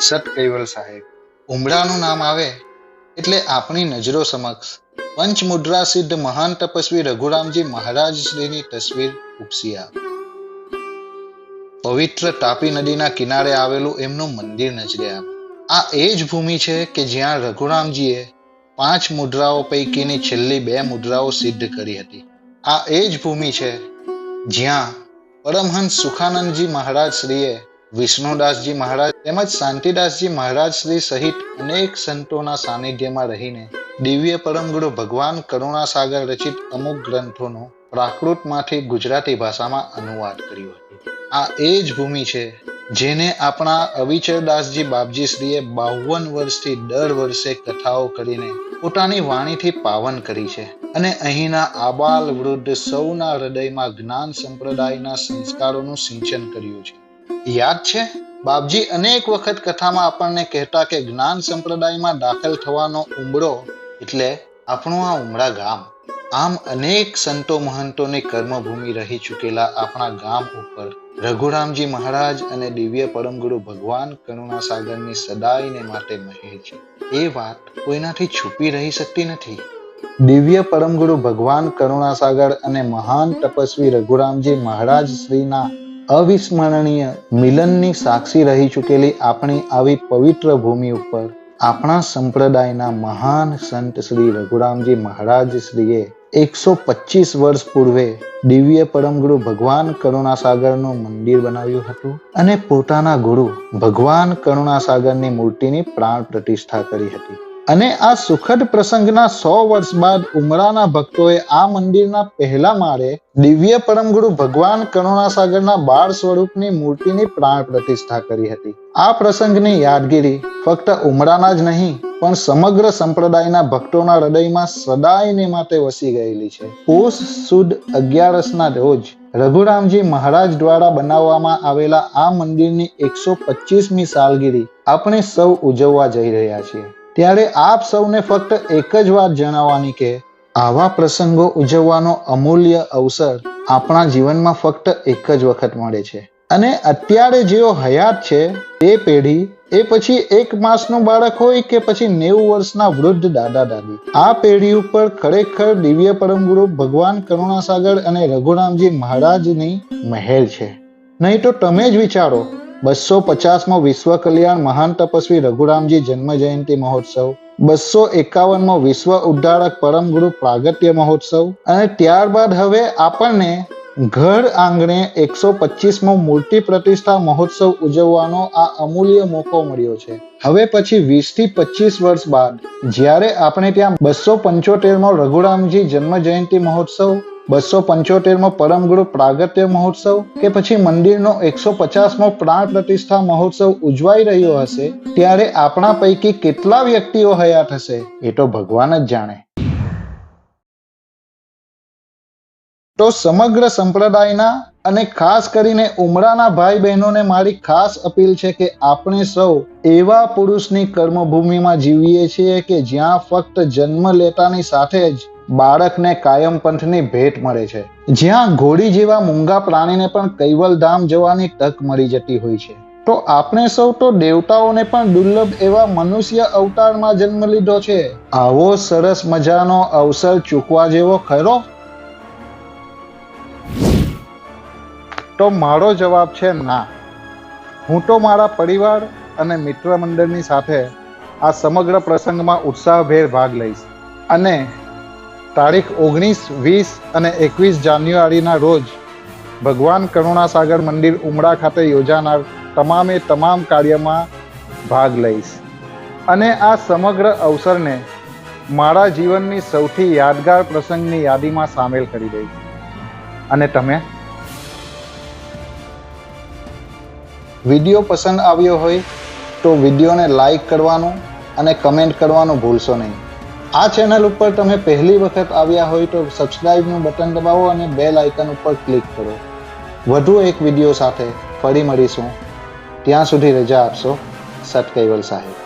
સત સાહેબ. ઉમરાનું નામ આવે એટલે આપણી નજરો સમક્ષ પંચમુદ્રા સિદ્ધ મહાન તપસ્વી રઘુરામજી મહારાજશ્રીની તસવીર ઉપસી આવે પવિત્ર તાપી નદીના કિનારે આવેલું એમનું મંદિર નજરે આવે આ એ જ ભૂમિ છે કે જ્યાં રઘુરામજીએ પાંચ મુદ્રાઓ પૈકીની છેલ્લી બે મુદ્રાઓ સિદ્ધ કરી હતી. આ એ જ ભૂમિ છે જ્યાં પરમહંસ સુખાનંદજી મહારાજ શ્રીએ વિષ્ણુદાસજી મહારાજ તેમજ શાંતિદાસજી મહારાજ શ્રી સહિત અનેક સંતોના સાનિધ્યમાં રહીને દિવ્ય પરમગુરુ ભગવાન કરુણાસાગર રચિત અમુક ગ્રંથોનો પ્રાકૃતમાંથી ગુજરાતી ભાષામાં અનુવાદ કર્યો હતો. આ એ જ ભૂમિ છે જેને આપણા અવિચરદાસજી બાપજી શ્રીએ બાવન વર્ષથી દર વર્ષે કથાઓ કરીને પોતાની વાણીથી પાવન કરી છે અને અહીંના આબાલ વૃદ્ધ સૌના હૃદયમાં જ્ઞાન સંપ્રદાયના સંસ્કારોનું સિંચન કર્યું છે. યાદ છે? બાપજી, અનેક વખત કથામાં આપણને કહેતા કે જ્ઞાન સંપ્રદાયમાં દાખલ થવાનો ઉમરો એટલે આપણું આ ઉમરા ગામ. આમ અનેક સંતો મહંતોની કર્મભૂમિ રહી ચૂકેલા આપણા ગામ ઉપર. રઘુરામજી મહારાજ અને દિવ્ય પરમગુરુ ભગવાન કરુણાસાગરની સદાયને માટે મહેર છે એ વાત કોઈનાથી છુપી રહી શકતી નથી. દિવ્ય પરમગુરુ ભગવાન કરુણાસાગર અને મહાન તપસ્વી રઘુરામજી મહારાજ શ્રીના અવિસ્મરણીય મિલનની સાક્ષી રહી ચૂકેલી આપણી આવી પવિત્ર ભૂમિ ઉપર આપણા સંપ્રદાયના મહાન સંત શ્રી રઘુરામજી મહારાજ શ્રીએ એકસો પચીસ વર્ષ પૂર્વે દિવ્ય પરમગુરુ ભગવાન કરુણાસાગરનું મંદિર બનાવ્યું હતું અને પોતાના ગુરુ ભગવાન કરુણાસાગરની મૂર્તિની પ્રાણ પ્રતિષ્ઠા કરી હતી. અને આ સુખદ પ્રસંગના સો વર્ષ બાદ ઉમરાના ભક્તોએ આ મંદિરના પહેલા માળે દિવ્ય પરમગુરુ ભગવાન કરુણાસાગરના બાળ સ્વરૂપની મૂર્તિની પ્રાણ પ્રતિષ્ઠા કરી હતી. આ પ્રસંગની યાદગીરી ફક્ત ઉમરાના જ નહીં, પણ સમગ્ર સંપ્રદાયના ભક્તોના હૃદયમાં સદાયને માટે વસી ગયેલી છે. પોષ સુદ અગિયારસના રોજ રઘુરામજી મહારાજ દ્વારા બનાવવામાં આવેલા આ મંદિરની એકસો પચીસમી સાલગીરી આપણે સૌ ઉજવવા જઈ રહ્યા છીએ. ત્યારે આપ સૌને ફક્ત એક જ વાત જણાવવાની કે આવા પ્રસંગો ઉજવવાનો અમૂલ્ય અવસર આપણા જીવનમાં ફક્ત એક જ વખત મળે છે. અને અત્યારે જેઓ હયાત છે તે પેઢી, એ પછી એક માસનું બાળક હોય કે પછી નેવું વર્ષના વૃદ્ધ દાદા દાદી, આ પેઢી ઉપર ખરેખર દિવ્ય પરમગુરુ ભગવાન કરુણાસાગર અને રઘુરામજી મહારાજની મહેર છે. નહીં તો તમે જ વિચારો બસો પચાસમો વિશ્વ કલ્યાણ મહાન તપસ્વી રઘુરામજી જન્મ જયંતિ મહોત્સવ, બસો એકાવનમો વિશ્વ ઉદ્ધારક પરમ ગુરુ પ્રાગટ્ય મહોત્સવ અને ત્યારબાદ હવે આપણને ઘર આંગણે એકસો પચીસમો મૂર્તિ પ્રતિષ્ઠા મહોત્સવ ઉજવવાનો આ અમૂલ્ય મોકો મળ્યો છે. હવે પછી વીસથી પચીસ વર્ષ બાદ જ્યારે આપણે ત્યાં બસો પંચોતેરમો રઘુરામજી જન્મ જયંતિ મહોત્સવ બસો પંચોતેરમો પરમગુરુ પ્રાગટ્ય મહોત્સવ કે પછી મંદિરનો એકસો પચાસમો પ્રાણ પ્રતિષ્ઠા મહોત્સવ ઉજવાઈ રહ્યો હશે, ત્યારે આપણા પૈકી કેટલા વ્યક્તિઓ હયાત હશે એ તો ભગવાન જ જાણે. તો સમગ્ર સંપ્રદાયના અને ખાસ કરીને ઉમરાના ભાઈ બહેનોને મારી ખાસ અપીલ છે કે આપણે સૌ એવા પુરુષની કર્મભૂમિમાં જીવીએ છીએ કે જ્યાં ફક્ત જન્મ લેતાની સાથે જ બાળકને કાયમ પંથની ભેટ મળે છે. જ્યાં ઘોડી જેવા મૂંગા પ્રાણીને પણ કૈવલ ધામ જવાની તક મળી જતી હોય છે. તો આપણે સૌ તો દેવતાઓને પણ દુર્લભ એવા મનુષ્ય અવતારમાં જન્મ લીધો છે. આવો સરસ મજાનો અવસર ચૂકવા જેવો ખરો? તો મારો જવાબ છે ના. હું તો મારા પરિવાર અને મિત્ર મંડળની સાથે આ સમગ્ર પ્રસંગમાં ઉત્સાહભેર ભાગ લઈશ. અને તારીખ ઓગણીસ, વીસ અને એકવીસ જાન્યુઆરીના રોજ ભગવાન કરુણાસાગર મંદિર ઉમરા ખાતે યોજાનાર તમામે તમામ કાર્યમાં ભાગ લઈશ. અને આ સમગ્ર અવસરને મારા જીવનની સૌથી યાદગાર પ્રસંગની યાદીમાં સામેલ કરી દઈશ. અને તમે? વીડિયો પસંદ આવ્યો હોય તો વિડીયોને લાઈક કરવાનું અને કમેન્ટ કરવાનું ભૂલશો નહીં. આ ચેનલ ઉપર તમે પહેલી વખત આવ્યા હોય તો સબસ્ક્રાઈબનું બટન દબાવો અને બેલ આઇકન ઉપર ક્લિક કરો. વધુ એક વીડિયો સાથે ફરી મળીશું. ત્યાં સુધી રજા આપશો. સત કૈવલ સાહેબ.